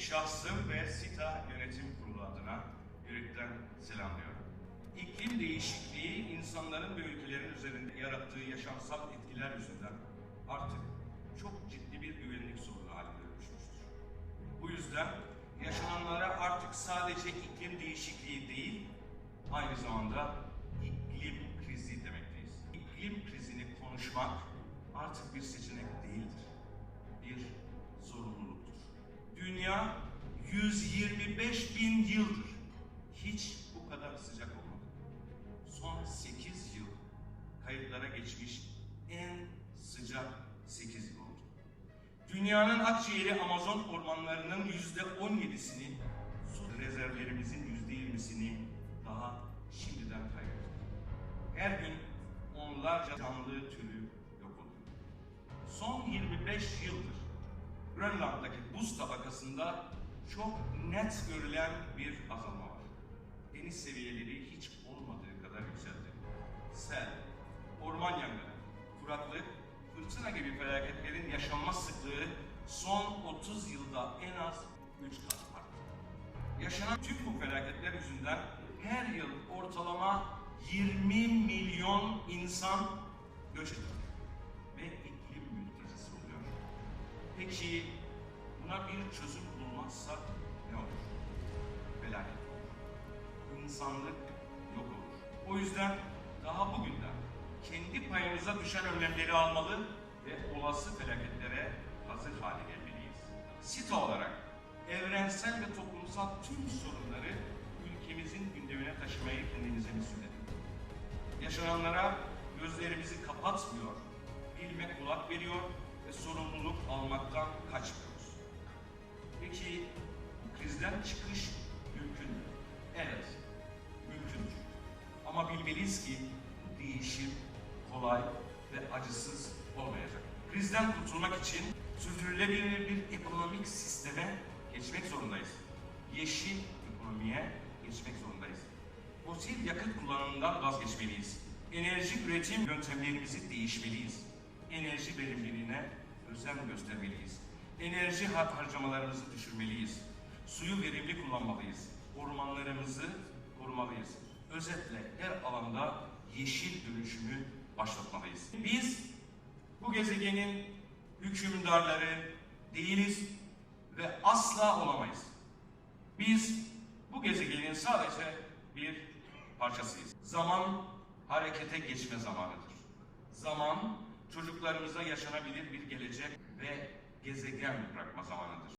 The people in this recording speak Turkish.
şahsım ve SİTA Yönetim Kurulu adına yürekten selamlıyorum. İklim değişikliği insanların ve ülkelerin üzerinde yarattığı yaşamsal etkiler yüzünden artık çok ciddi bir güvenlik sorunu haline dönüşmüştür. Bu yüzden yaşananlara artık sadece iklim değişikliği değil, aynı zamanda iklim krizi demekteyiz. İklim krizini konuşmak artık bir seçenek değildir. Bir zorunluluktur. Dünya 125 bin yıldır hiç bu kadar sıcak olmadı. Son 8 yıl kayıtlara geçmiş en sıcak 8 yıl oldu. Dünyanın akciğeri Amazon ormanlarının yüzde 17'sini, su rezervlerimizin yüzde 20'sini daha şimdiden kaybettik. Her gün onlarca canlı türü yok oluyor. Son 25 yıldır Grönland'daki buz tabakasında çok net görülen bir azalma var. Deniz seviyeleri hiç olmadığı kadar yükseldi. Sel, orman yangını, kuraklık, fırtına gibi felaketlerin yaşanma sıklığı son 30 yılda en az 3 kat arttı. Yaşanan tüm bu felaketler yüzünden her yıl ortalama 20 milyon insan göç ediyor ve iklim mültecisi oluyor. Peki buna bir çözüm bulmazsak ne olur? Felaket olur. İnsanlık yok olur. O yüzden daha bugünden kendi payımıza düşen önlemleri almalı ve olası felaketlere hazır hale gelmeliyiz. SİTA olarak evrensel ve toplumsal tüm sorunları ülkemizin gündemine taşımayı kendimize müsaadet Yaşananlara gözlerimizi kapatmıyor, bilme kulak veriyor ve sorumluluk bilmeliyiz ki değişim kolay ve acısız olmayacak. Krizden kurtulmak için sürdürülebilir bir ekonomik sisteme geçmek zorundayız. Yeşil ekonomiye geçmek zorundayız. Fosil yakıt kullanımından vazgeçmeliyiz. Enerji üretim yöntemlerimizi değişmeliyiz. Enerji verimliliğine özen göstermeliyiz. Enerji har- harcamalarımızı düşürmeliyiz. Suyu verimli kullanmalıyız. Ormanlarımızı korumalıyız. Özetle her alanda yeşil dönüşümü başlatmalıyız. Biz bu gezegenin hükümdarları değiliz ve asla olamayız. Biz bu gezegenin sadece bir parçasıyız. Zaman harekete geçme zamanıdır. Zaman çocuklarımıza yaşanabilir bir gelecek ve gezegen bırakma zamanıdır.